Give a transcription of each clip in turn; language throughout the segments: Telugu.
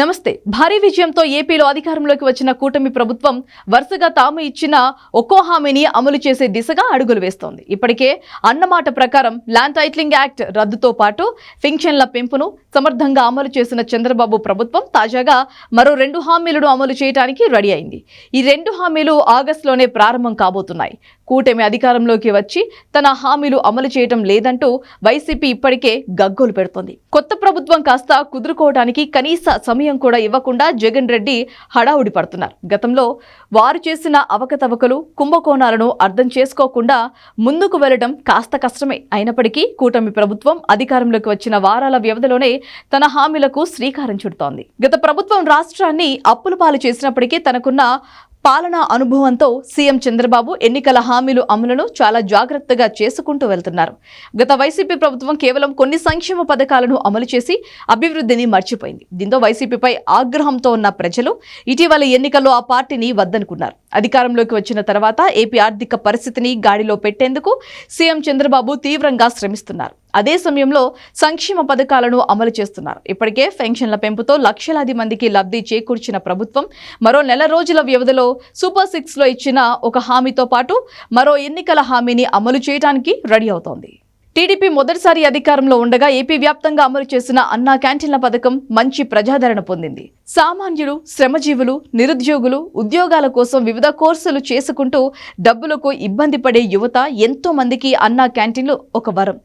నమస్తే. భారీ విజయంతో ఏపీలో అధికారంలోకి వచ్చిన కూటమి ప్రభుత్వం వరుసగా తాము ఇచ్చిన ఒక్కో హామీని అమలు చేసే దిశగా అడుగులు వేస్తోంది. ఇప్పటికే అన్నమాట ప్రకారం ల్యాండ్ టైట్లింగ్ యాక్ట్ రద్దుతో పాటు ఫింక్షన్ల పెంపును సమర్థంగా అమలు చేసిన చంద్రబాబు ప్రభుత్వం తాజాగా మరో రెండు హామీలను అమలు చేయడానికి రెడీ అయింది. ఈ రెండు హామీలు ఆగస్టులోనే ప్రారంభం కాబోతున్నాయి. కూటమి అధికారంలోకి వచ్చి తన హామీలు అమలు చేయటం లేదంటూ వైసీపీ ఇప్పటికే గగ్గోలు పెడుతోంది. కొత్త ప్రభుత్వం కాస్త కుదురుకోవడానికి కనీస సమయం కూడా ఇవ్వకుండా జగన్ రెడ్డి హడావుడి పడుతున్నారు. గతంలో వారు చేసిన అవకతవకలు కుంభకోణాలను అర్థం చేసుకోకుండా ముందుకు వెళ్ళడం కాస్త కష్టమే. అయినప్పటికీ కూటమి ప్రభుత్వం అధికారంలోకి వచ్చిన వారాల వ్యవధిలోనే తన హామీలకు శ్రీకారం చుడుతోంది. గత ప్రభుత్వం రాష్ట్రాన్ని అప్పుల పాలు చేసినప్పటికీ తనకున్న పాలనా అనుభవంతో సీఎం చంద్రబాబు ఎన్నికల హామీలు అమలును చాలా జాగ్రత్తగా చేసుకుంటూ వెళ్తున్నారు. గత వైసీపీ ప్రభుత్వం కేవలం కొన్ని సంక్షేమ పథకాలను అమలు చేసి అభివృద్ధిని మర్చిపోయింది. దీంతో వైసీపీపై ఆగ్రహంతో ఉన్న ప్రజలు ఇటీవల ఎన్నికల్లో ఆ పార్టీని వద్దనుకున్నారు. అధికారంలోకి వచ్చిన తర్వాత ఏపీ ఆర్థిక పరిస్థితిని గాడిలో పెట్టేందుకు సీఎం చంద్రబాబు తీవ్రంగా శ్రమిస్తున్నారు. అదే సమయంలో సంక్షేమ పథకాలను అమలు చేస్తున్నారు. ఇప్పటికే పెన్షన్ల పెంపుతో లక్షలాది మందికి లబ్ధి చేకూర్చిన ప్రభుత్వం మరో నెల రోజుల వ్యవధిలో సూపర్ సిక్స్లో ఇచ్చిన ఒక హామీతో పాటు మరో ఎన్నికల హామీని అమలు చేయడానికి రెడీ అవుతోంది. టీడీపీ మొదటిసారి అధికారంలో ఉండగా ఏపీ వ్యాప్తంగా అమలు చేసిన అన్నా క్యాంటీన్ల పథకం మంచి ప్రజాదరణ పొందింది. సామాన్యులు శ్రమజీవులు నిరుద్యోగులు ఉద్యోగాల కోసం వివిధ కోర్సులు చేసుకుంటూ డబ్బులకు ఇబ్బంది పడే యువత ఎంతో మందికి అన్నా క్యాంటీన్లు ఒక వరం.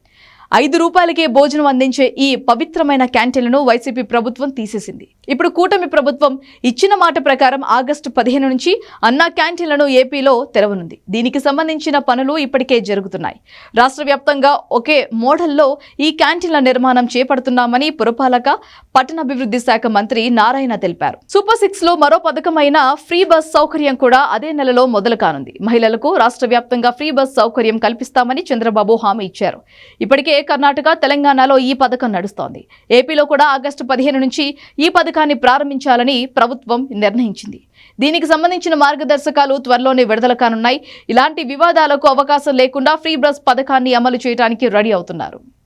ఐదు రూపాయలకే భోజనం అందించే ఈ పవిత్రమైన క్యాంటీన్లను వైసీపీ ప్రభుత్వం తీసేసింది. ఇప్పుడు కూటమి ప్రభుత్వం ఇచ్చిన మాట ప్రకారం ఆగస్టు పదిహేను నుంచి అన్నా క్యాంటీన్లను ఏపీలో తెరవనుంది. దీనికి సంబంధించిన పనులు ఇప్పటికే జరుగుతున్నాయి. రాష్ట్ర వ్యాప్తంగా ఒకే మోడల్లో ఈ క్యాంటీన్ల నిర్మాణం చేపడుతున్నామని పురపాలక పట్టణాభివృద్ధి శాఖ మంత్రి నారాయణ తెలిపారు. సూపర్ సిక్స్లో మరో పథకమైన ఫ్రీ బస్ సౌకర్యం కూడా అదే నెలలో మొదలు కానుంది. మహిళలకు రాష్ట్ర వ్యాప్తంగా ఫ్రీ బస్ సౌకర్యం కల్పిస్తామని చంద్రబాబు హామీ ఇచ్చారు. ఇప్పటికే కర్ణాటక తెలంగాణలో ఈ పథకం నడుస్తోంది. ఏపీలో కూడా ఆగస్టు పదిహేను నుంచి ఈ పథకాన్ని ప్రారంభించాలని ప్రభుత్వం నిర్ణయించింది. దీనికి సంబంధించిన మార్గదర్శకాలు త్వరలోనే విడుదల కానున్నాయి. ఇలాంటి వివాదాలకు అవకాశం లేకుండా ఫ్రీ బస్ పథకాన్ని అమలు చేయడానికి రెడీ అవుతున్నారు.